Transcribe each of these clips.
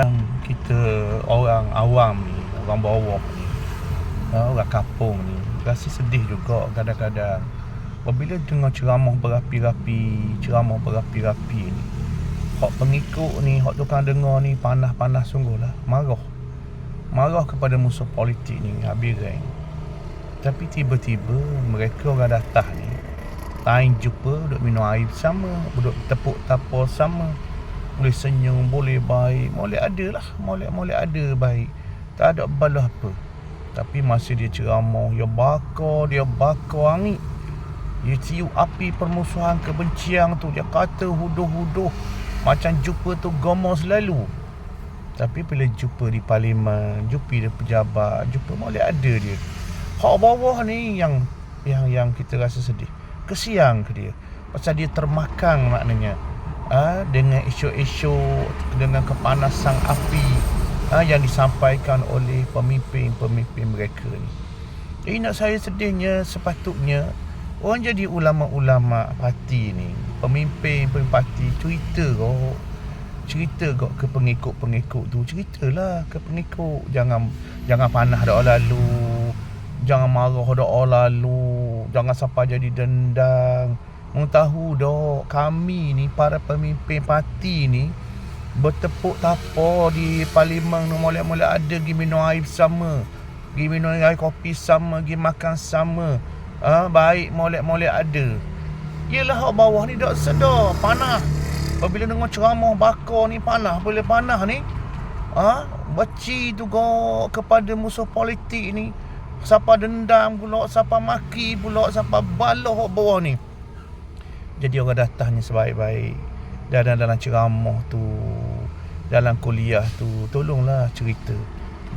Yang kita orang awam ni, orang bawah ni, orang kampung ni, rasa sedih juga kadang-kadang. Apabila dengar ceramah berapi-rapi, ceramah berapi-rapi ni, hak pengikut ni, hak tukang dengar ni, panas-panas sungguh lah. Marah. Marah kepada musuh politik ni, habis. Tapi tiba-tiba mereka orang datang ni, Tain jumpa, duduk minum air bersama, duduk tepuk tapau sama. Boleh senyum, boleh baik, boleh ada lah, boleh boleh ada baik. Tak ada balas apa. Tapi masa dia ceramah, dia bakar, dia bakar angin. Dia tiup api permusuhan kebencian tu, dia kata huduh-huduh. Macam jumpa tu gomor selalu. Tapi bila jumpa di parlimen, jumpa di pejabat, jumpa boleh ada dia. Hak bawah ni yang yang yang kita rasa sedih kesian ke dia pasal dia termakan maknanya ha, dengan isu-isu dengan kepanasan api ha, yang disampaikan oleh pemimpin-pemimpin mereka ni. Jadi nak saya sedihnya sepatutnya orang jadi ulama-ulama parti ni pemimpin-pemimpin parti cerita kok cerita kok ke pengikut-pengikut tu ceritalah ke pengikut. Jangan jangan panah dak lalu jangan marah dak lalu jangan sampai jadi dendang Tahu dok kami ni para pemimpin parti ni bertepuk tapo di parlimen ni. Molek-molek ada pergi minum air bersama pergi minum air kopi sama pergi makan sama. Ah ha, baik molek-molek ada. Yelah hak bawah ni dak sedar panas apabila dengar ceramah bakar ni panas boleh panas ni ah ha? baci tu go kepada musuh politik ni. Siapa dendam pula Siapa maki pula Siapa baloh bawah ni Jadi orang datangnya sebaik-baik Dan dalam ceramah tu Dalam kuliah tu Tolonglah cerita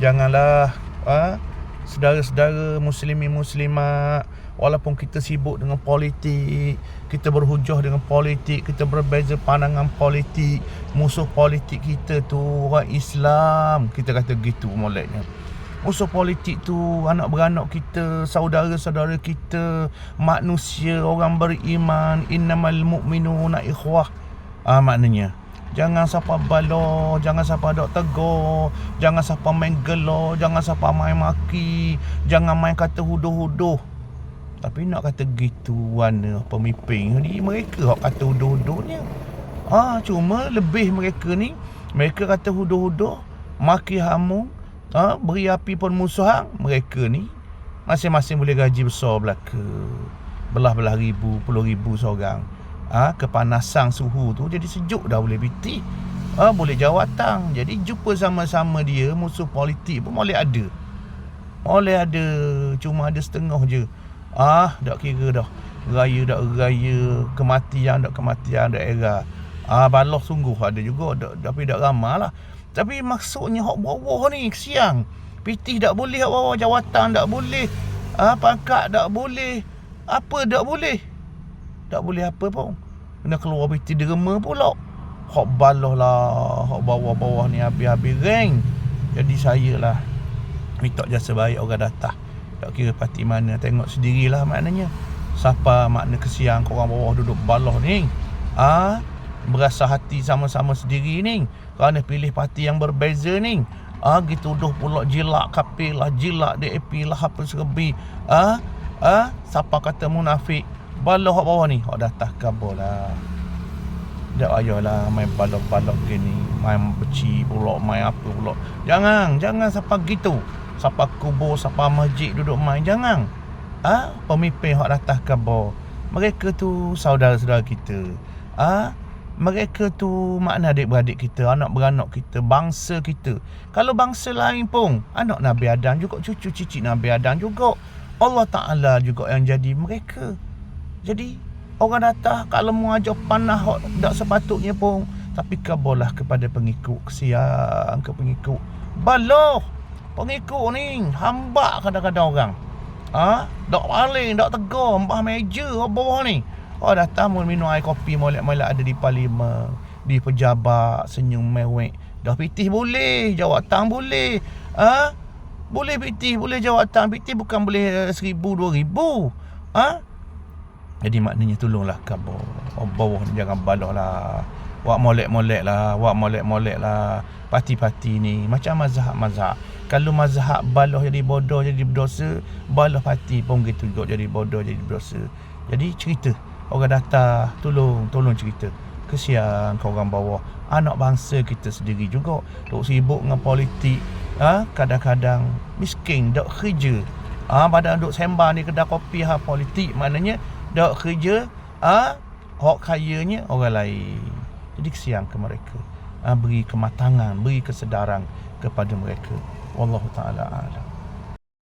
Janganlah ha? Sedara-sedara muslimin muslimat Walaupun kita sibuk dengan politik Kita berhujah dengan politik Kita berbeza pandangan politik Musuh politik kita tu Orang Islam Kita kata gitu moleknya musuh politik tu anak beranak kita saudara-saudara kita manusia orang beriman innamal mu'minuna ikhwah. Ah maknanya. Jangan siapa balo jangan siapa dok tegur jangan siapa main gelo jangan siapa main maki jangan main kata huduh-huduh. Tapi nak kata gitu warna pemimpin. Ni mereka hok kata huduh-huduhnya. Ah cuma lebih mereka ni mereka kata huduh-huduh maki hamu ha, beri api pun musuh mereka ni masing-masing boleh gaji besar belaka. Belah-belah ribu puluh ribu seorang. Ha, kepanasan suhu tu jadi sejuk dah boleh biti ha, boleh jawatan. Jadi jumpa sama-sama dia musuh politik pun boleh ada. Boleh ada cuma ada setengah je. Ah tak kira dah. Raya dak raya kematian dak kematian daerah ah baloh sungguh ada juga tapi dak ramai lah tapi maksudnya hak bawah ni kesian. PT tak boleh hak bawah jawatan tak boleh. Ah ha, pangkat tak boleh. Apa tak boleh? Tak boleh apa pun. Kena keluar PT derma pula. Hak baloh lah. Hak bawah-bawah ni habis-habis rank. Jadi saya lah. Minta jasa baik orang datang. Tak kira parti mana. Tengok sendirilah maknanya. Siapa makna kesian korang bawah duduk baloh ni. Ah, ha? Berasa hati sama-sama sendiri ni. Kerana pilih parti yang berbeza ni. Ah ha, gitu tuduh pula jilak kapil lah jilak DAP lah apa serbi ah ha? ah ha? siapa kata munafik? Baloh bawah ni? Hok datang kabur lah. Tak payahlah main balok-balok gini. Main beci pula main apa pula. Jangan jangan siapa gitu. Siapa kubur siapa masjid duduk main jangan. Ha? pemimpin hok datang kabur. Mereka tu saudara-saudara kita. Ha? Mereka tu makna adik-beradik kita, anak beranak kita, bangsa kita. Kalau bangsa lain pun, anak Nabi Adam juga, cucu cici Nabi Adam juga. Allah Ta'ala juga yang jadi mereka. Jadi, orang datang kalau mau ajak panah tak sepatutnya pun. Tapi kabarlah kepada pengikut. Kesian ke pengikut. Baloh! Pengikut ni, hamba kadang-kadang orang. Ha? Tak paling, tak tegur, mbah meja bawah ni. Oh datang mau minum air kopi molek-molek ada di parlimen, di pejabat, senyum mewek. Dah pitih boleh, jawatan boleh. Ha? Boleh pitih, boleh jawatan. Pitih bukan boleh seribu, dua ribu. Ha? Jadi maknanya tolonglah kabar. Oh, bawah ni jangan baloh lah. Wak molek-molek lah, wak molek-molek lah parti-parti ni macam mazhab-mazhab. Kalau mazhab baloh jadi bodoh jadi berdosa, baloh parti pun gitu juga jadi bodoh jadi berdosa. Jadi cerita orang datang tolong tolong cerita. Kesian kau orang bawah. Anak bangsa kita sendiri juga duk sibuk dengan politik. Ha? kadang-kadang miskin dak kerja. Ah ha? pada duk sembah ni kedai kopi ha politik maknanya dak kerja ah ha? hok kayanya orang lain. Jadi kesian ke mereka. Ha, beri kematangan, beri kesedaran kepada mereka. Wallahu taala alam.